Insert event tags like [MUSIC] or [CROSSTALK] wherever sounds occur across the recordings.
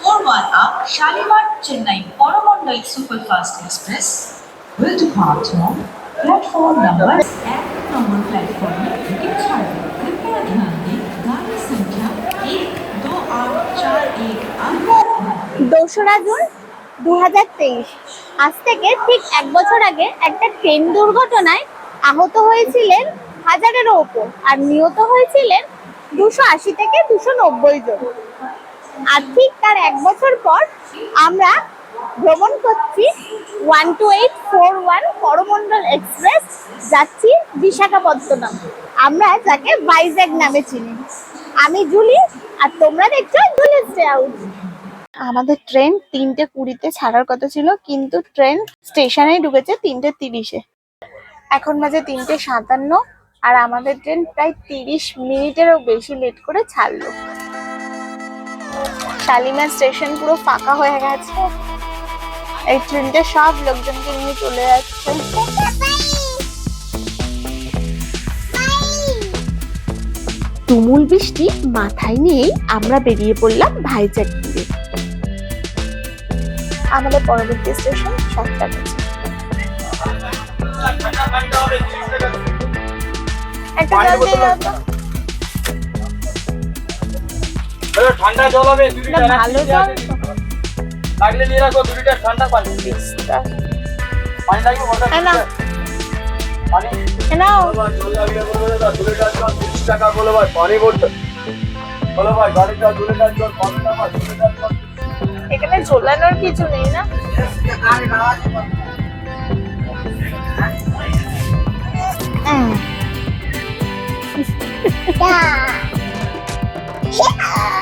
up Shalimar Chennai Coromandel Superfast Express will depart on platform number एक number platform में ticket छाड़ें कृपया ध्यान दें गाड़ी संख्या एक दो आठ चार एक आठ দোসরা জুন দু আজ থেকে ঠিক এক বছর আগে একটা ট্রেন দুর্ঘটনায় আহত হয়েছিলেন হাজারেরও ওপর আর নিহত হয়েছিলেন দুশো আশি থেকে দুশো নব্বই জন আর ঠিক তার এক বছর পর আমরা ভ্রমণ করছি one two eight four one Coromandel express, যাচ্ছি বিশাখাপত্তনম। আমরা যাকে ভাইজ্যাক নামে চিনি। আমি জুলি, আর তোমরা দেখছ জুলি আমাদের ট্রেন তিনটে কুড়িতে ছাড়ার কথা ছিল, কিন্তু ট্রেন স্টেশনেই ঢুকেছে তিনটে তিরিশে। এখন বাজে তিনটে সাতান্ন, আর আমাদের ট্রেন প্রায় তিরিশ মিনিটেরও বেশি লেট করে ছাড়লো। শালিমার স্টেশন পুরো ফাঁকা হয়ে গেছে। এই ট্রেনটা সব লোকজনকে নিয়ে চলে যাচ্ছে। তুমুল বৃষ্টি মাথায় নিয়েই আমরা বেরিয়ে পড়লাম ভাইজ্যাক দিয়ে। আমাদের পরবর্তী স্টেশন সাতটা একটা ঠান্ডা জল হবে দু না, ভালো জল লাগলে নিয়ে রাখো দু লিটার ঠান্ডা পানি। পানি লাগবে ওটা এই নাও। পানি? নাও। জল লাগিয়ে বলব দাদা দু লিটার জল তিরিশ টাকা বলো ভাই পানি ভরতে বলো ভাই গাড়িটা দু লিটার জল পাঁচ টাকা দু লিটার জল। এখানে ঝোলানোর কিছু নেই না? হুম। [LAUGHS]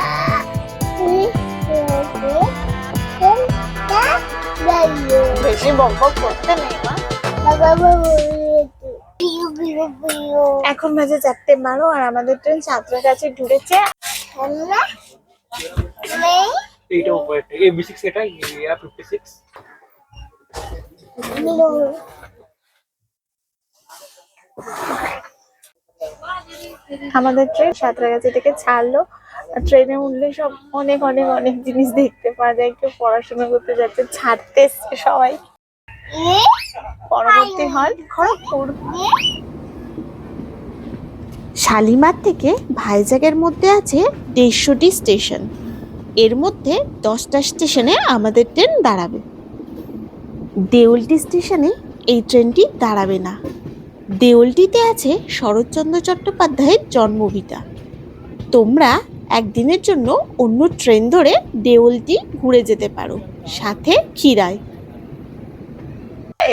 বেশি বক বক করতে নেই মা। এখন বাজে চারটে বারো আর আমাদের ট্রেন সাতটার কাছে ঢুকেছে। এইটা সিক্স এটা ইয়া ফিফটি সিক্স আমাদের ট্রেন সাঁতরাগাছি থেকে ছাড়লো। আর ট্রেনে উঠলে সব অনেক অনেক অনেক জিনিস দেখতে পাওয়া যায়। কেউ পড়াশোনা করতে যাচ্ছে, ছাড়তে এসছে সবাই। পরবর্তী হল খড়গপুর। শালিমার থেকে ভাইজাগের মধ্যে আছে দেড়শোটি স্টেশনের মধ্যে দশটা স্টেশনে আমাদের ট্রেন দাঁড়াবে। দেউলটি স্টেশনে এই ট্রেনটি দাঁড়াবে না। দেউলটিতে আছে শরৎচন্দ্র চট্টোপাধ্যায়ের জন্মভিটা। তোমরা একদিনের জন্য অন্য ট্রেন ধরে দেউলটি ঘুরে যেতে পারো। সাথে খিরায়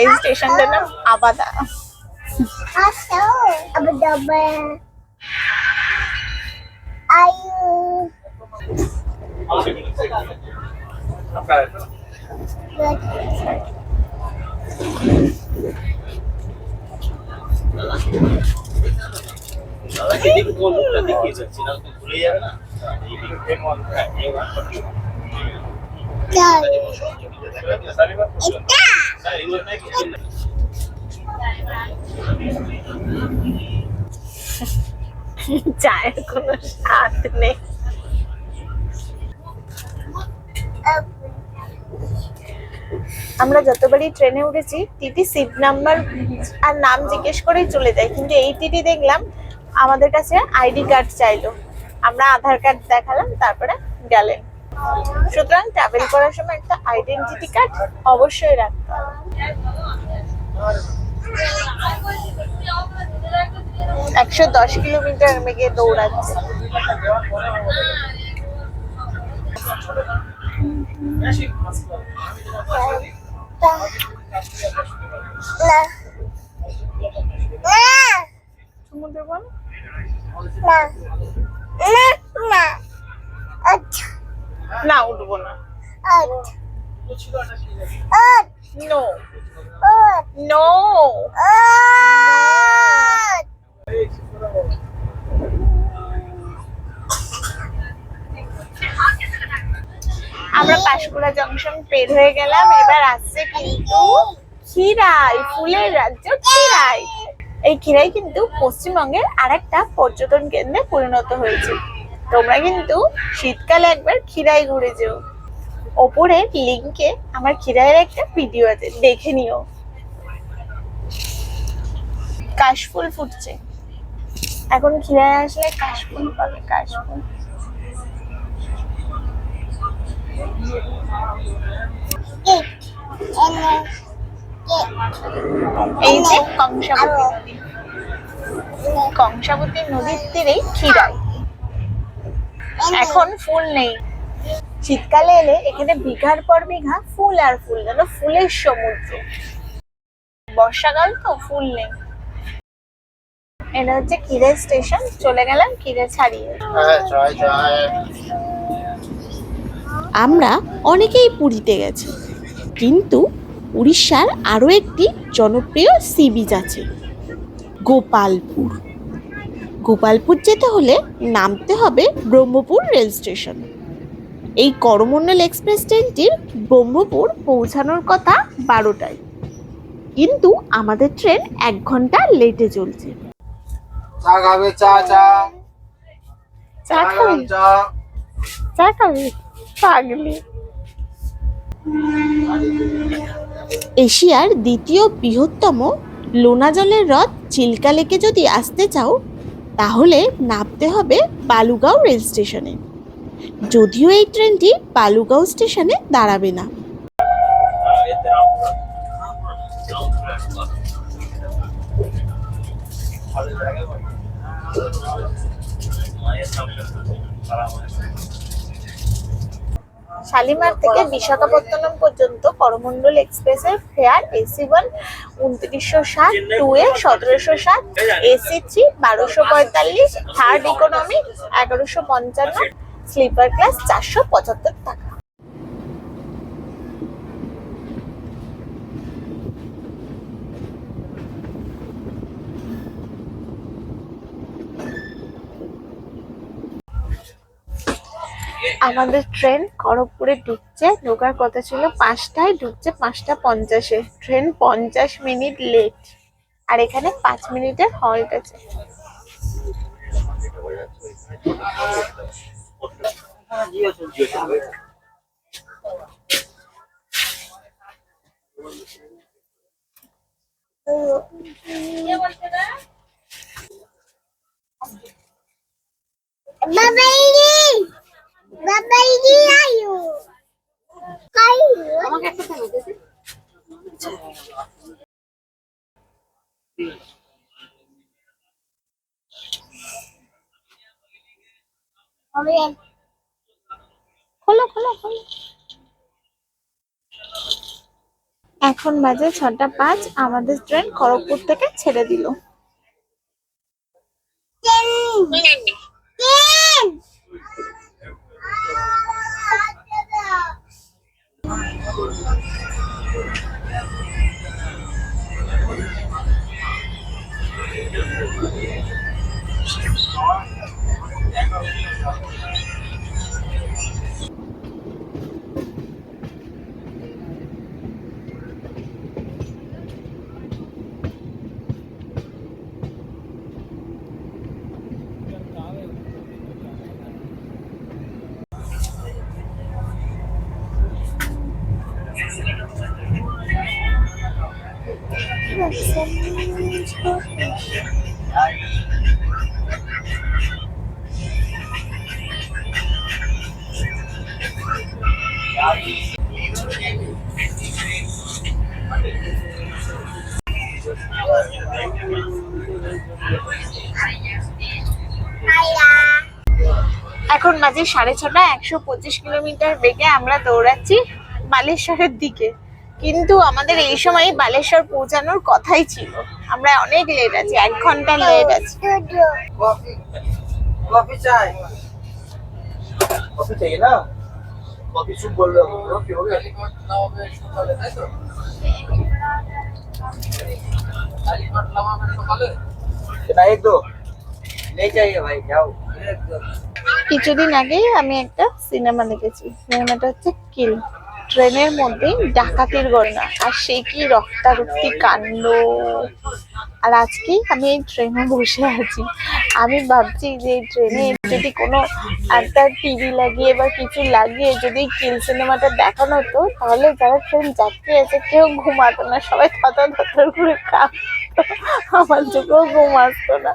এই স্টেশনটার নাম আবাদা। [LAUGHS] চায়ের কোনো স্বাদ নেই। আমরা যতবারই ট্রেনে উঠেছি টিটি সিট নাম্বার আর নাম জিজ্ঞেস করেই চলে যায়। কিন্তু এই টিটি দেখলাম, আমাদের কাছে আইডি কার্ড চাইলো। আমরা আধার কার্ড দেখালাম তারপরে গেলেন। সুতরাং ট্রাভেল করার সময় একটা আইডেন্টিটি কার্ড অবশ্যই রাখতে হবে। একশো দশ কিলোমিটার মেগে দৌড়াচ্ছে। চুমু দেবো না? না উঠবো না। নো নো আমরা পাঁশকুড়া জংশন পের হয়ে গেলাম এবার আসছে কিন্তু খিরাই ফুলের রাজ্য খিরাই। এই খিরাই কিন্তু পশ্চিমবঙ্গের আরেকটা পর্যটন কেন্দ্রে পরিণত হয়েছে। তোমরা কিন্তু শীতকালে একবার খিরাই ঘুরে যেও। ওপরের লিঙ্কে আমার খিরাইয়ের একটা ভিডিও আছে, দেখে নিও। কাশফুল ফুটছে। এখন খিরাই আসলে কাশফুল পাবে, কাশফুল। এই যে কংসাবতী নদী। কংসাবতী নদীর তীরেই খিরাই এখন ফুল নেই। শীতকালে এলে এখানে বিঘার পর বিঘা ফুল আর ফুল যেন ফুলের সমুদ্র। বর্ষাকাল তো ফুল নেই। এটা হচ্ছে কিরে স্টেশন চলে গেলাম কিরে ছাড়িয়ে। আমরা অনেকেই পুরীতে গেছি কিন্তু উড়িষ্যার আরও একটি জনপ্রিয় সি বিচ আছে গোপালপুর। গোপালপুর যেতে হলে নামতে হবে ব্রহ্মপুর রেল স্টেশন। এই করমণ্ডল এক্সপ্রেস ট্রেনটির ব্রহ্মপুর পৌঁছানোর কথা বারোটায়। কিন্তু আমাদের ট্রেন এক ঘণ্টা লেটে চলছে। চা খাবে চা চা। চা খাবি চা। চা খাবি? পাগলি। এশিয়ার দ্বিতীয় বৃহত্তম লোনা জলের হ্রদ চিল্কা লেকে যদি আসতে চাও তাহলে নামতে হবে বালুগাঁও রেল স্টেশনে। যদিও এই ট্রেনটি বালুগাঁও স্টেশনে দাঁড়াবে না। শালিমার থেকে বিশাখাপত্তনম পর্যন্ত করমণ্ডল এক্সপ্রেসের ফেয়ার এসি ওয়ান উনত্রিশশো সাত টু এ সতেরোশো সাত, এসি থ্রি বারোশো পঁয়তাল্লিশ থার্ড ইকোনমি এগারোশো পঞ্চান্ন স্লিপার ক্লাস চারশো পঁচাত্তর টাকা। আমাদের ট্রেন খড়গপুরে ঢুকছে। ঢোকার কথা ছিল পাঁচটায়, ঢুকছে পাঁচটা পঞ্চাশে। ট্রেন পঞ্চাশ মিনিট লেট আর এখানে পাঁচ মিনিটের হল্ট আছে। Babaini! খোলো খোলো খোলো। এখন বাজে ছটা পাঁচ আমাদের ট্রেন খড়গপুর থেকে ছেড়ে দিল। এখন বাজে সাড়ে ছটা একশো পঁচিশ কিলোমিটার বেগে আমরা দৌড়াচ্ছি বালেশ্বরের দিকে। কিন্তু আমাদের এই সময় বালেশ্বর পৌঁছানোর কথাই ছিল। আমরা অনেক লেট আছি এক ঘণ্টা লেট আছি। তাই তো কিছুদিন আগে আমি একটা সিনেমা দেখেছি সিনেমাটা হচ্ছে কিল। ট্রেনের মধ্যে ডাকাতির গণনা। আর সে কি রক্তারক্তি কাণ্ড? আর আজকে আমি এই ট্রেনে বসে আছি। আমি ভাবছি যে ট্রেনে যদি কোনো একটা টিভি লাগিয়ে বা কিছু লাগিয়ে যদি কিল সিনেমাটা দেখানো হতো, তাহলে যারা ট্রেন যাত্রী আছে, কেউ ঘুমাতো না। সবাই থতর থতর করে কাঁপতো। আমার চোখেও ঘুম আসতো না।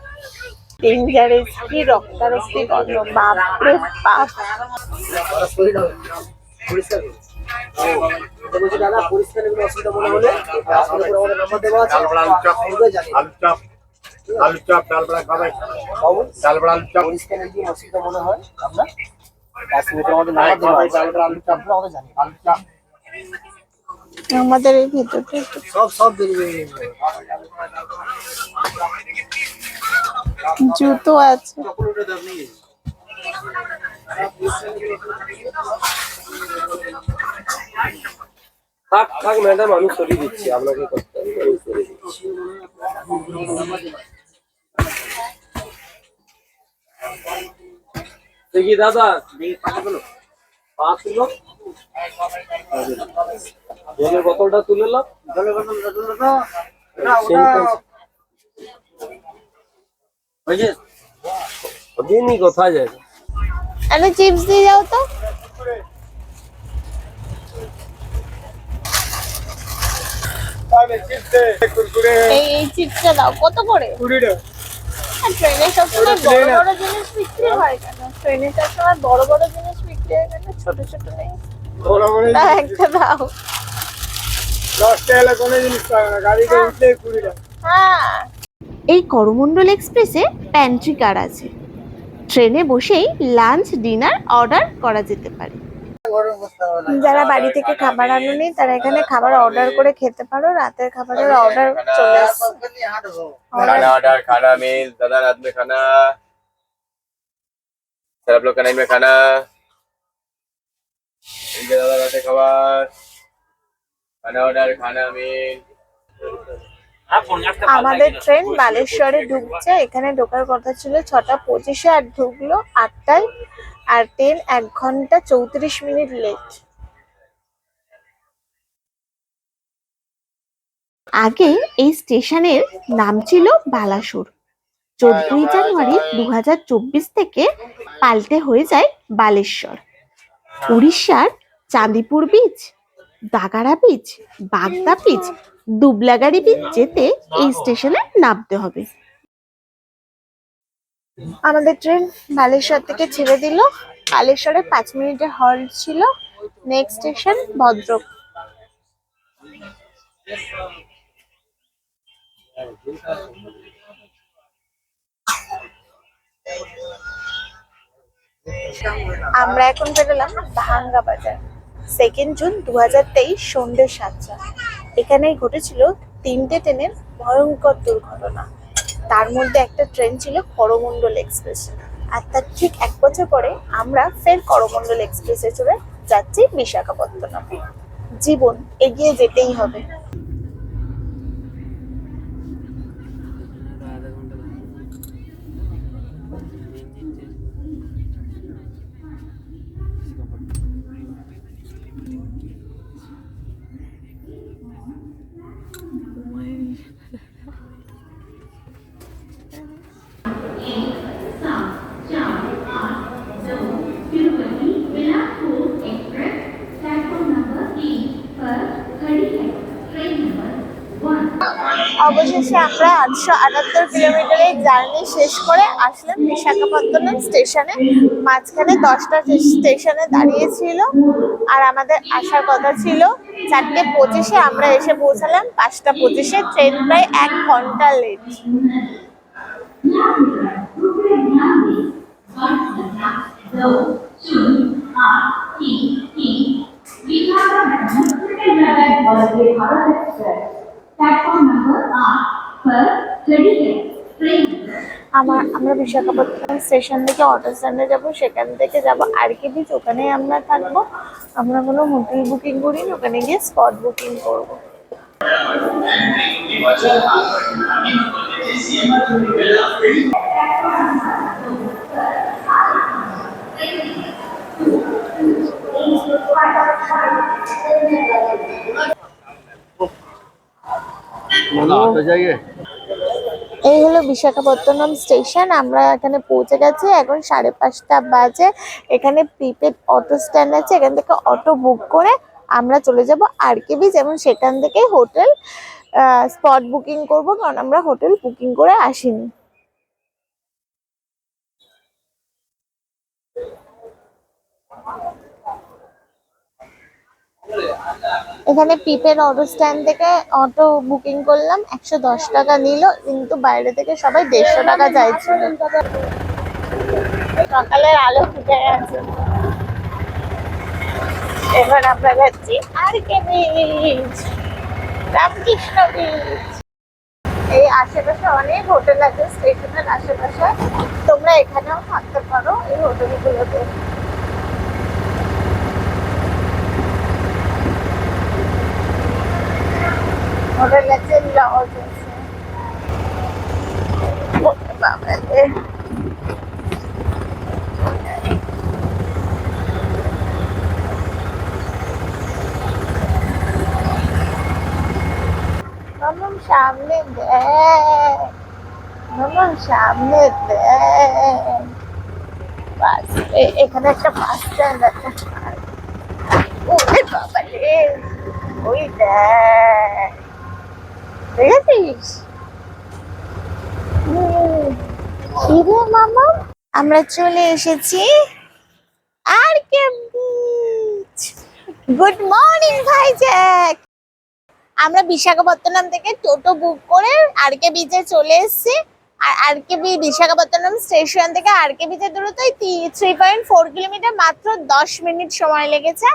কি রক্তারক্তি গন্ধ বাপরে বাপ। বলছি দাদা পরিষ্কার এগুলো অসুবিধা মনে হলে আসলে করে আমাদের নাম্বার দেওয়া আছে ডাল আলু চপ আলু চপ আলু চপ ডাল বড়া খাবে বাবু ডাল বড়া আলু চপ পরিষ্কার যদি অসুবিধা মনে হয় আপনার আমাদের এই ভিতরটা সব সব বেরিয়ে জুতো আছে থাক থাক ম্যাডাম আমি সরিয়ে দিচ্ছি আপনাকে করতে হবে আমি সরিয়ে দিচ্ছি। দেখি দাদা দেখি পাঁচ কিলো পাঁচ কিলো জলের বোতলটা তুলে নাও। জলের বোতলটা তুলে নাও। বুঝলি দিনই কোথায় যাবে একটা চিপস দিয়ে যাও তো। এই এই চিপসটা দাও কত করে? ট্রেনে সবসময় বড় বড় জিনিস বিক্রি হয়। কেন? ট্রেনে সবসময় বড় বড় জিনিস বিক্রি হয় কেন? ছোট ছোট নেই না, একটা দাও। হ্যাঁ। এই করমণ্ডল এক্সপ্রেসে প্যান্ট্রি কার আছে? ট্রেনে বসেই লাঞ্চ ডিনার অর্ডার করা যেতে পারে যারা বাড়ি থেকে খাবার আনেনি তারা এখানে খাবার অর্ডার করে খেতে পারো রাতের খাবারের অর্ডার চলে আসছে खाना ऑर्डर खाना मील दादा रात में खाना सर आप लोग का नाइन में खाना इनके दादा रात में खबर खाना ऑर्डर खाना मील আমাদের ট্রেন বালেশ্বরে ঢুকছে এখানে ঢোকার কথা ছিল ছটা পঁচিশে আর ঢুকলো আটটায় আর ট্রেন এক ঘণ্টা চৌত্রিশ মিনিট লেট আগে এই স্টেশনের নাম ছিল বালাসুর। চোদ্দই জানুয়ারি দু হাজার চব্বিশ থেকে পাল্টে হয়ে যায় বালেশ্বর। উড়িষ্যার Chandipur beach Dagara beach, Bagda beach, Dublagadi beach যেতে এই স্টেশনে নামতে হবে। আমাদের ট্রেন বালেশ্বর থেকে ছেড়ে দিল। বালেশ্বরে পাঁচ মিনিটের হল্ট ছিল। Next station Bhadrak. আমরা এখন বেরোলাম ভাঙ্গা বাজার। সেকেন্ড জুন দু হাজার তেইশ, সন্ধ্যে সাতটা। এখানেই ঘটেছিল তিনটে ট্রেনের ভয়ঙ্কর দুর্ঘটনা। তার মধ্যে একটা ট্রেন ছিল করমণ্ডল এক্সপ্রেস। আর তার ঠিক এক বছর পরে আমরা ফের করমণ্ডল এক্সপ্রেসে চড়ে যাচ্ছি বিশাখাপত্তনম। জীবন এগিয়ে যেতেই হবে। অবশেষে আমরা আটশো আটাত্তর কিলোমিটারের জার্নি শেষ করে আসলাম বিশাখাপত্তনম স্টেশনে। মাঝখানে দশটা স্টেশনে দাঁড়িয়েছিল। আর আমাদের আসার কথা ছিল, চারটে পঁচিশে আমরা এসে পৌঁছালাম। পাঁচটা পঁচিশে ট্রেন প্রায় এক ঘণ্টা লেট আমার আমরা বিশাখাপত্তনম স্টেশন থেকে অটো স্ট্যান্ডে যাব সেখান থেকে যাব। আর কি বিচ ওখানে আমরা থাকব। আমরা কোনো হোটেল বুকিং করি ওখানে গিয়ে স্পট বুকিং করব। এই হলো বিশাখাপত্তনম স্টেশন আমরা এখানে পৌঁছে গেছি এখন সাড়ে পাঁচটা বাজে। এখানে প্রিপেড অটো স্ট্যান্ড আছে এখান থেকে অটো বুক করে আমরা চলে যাব আর কে বিচ এবং সেখান থেকে হোটেল স্পট বুকিং করব কারণ আমরা হোটেল বুকিং করে আসিনি। এখানে পিপের অটো স্ট্যান্ড থেকে অটো বুকিং করলাম একশো দশ টাকা নিল কিন্তু বাইরে থেকে সবাই দেড়শো টাকা চাইছিল। সকালের আলো ফুটে গেছে। এবার আমরা যাচ্ছি R K beach Ramakrishna beach এই আশেপাশে অনেক হোটেল আছে স্টেশনের আশেপাশে। তোমরা এখানেও থাকতে পারো এই হোটেলগুলোতে। হোটেল আছে লজ আছে। সামনে দেখ মামাম সামনে দেখ বাস এখানে একটা বাস স্ট্যান্ড আছে ওরে বাবা ওই দেখ আমরা চলে এসেছি আর গুড মর্নিং ভাইজ্যাক আমরা বিশাখাপত্তনম থেকে টোটো বুক করে আর কে বিচে চলে এসেছি। আর R K B Visakhapatnam station থেকে আর কে বিচের দূরত্ব থ্রি পয়েন্ট ফোর কিলোমিটার মাত্র দশ মিনিট সময় লেগেছে।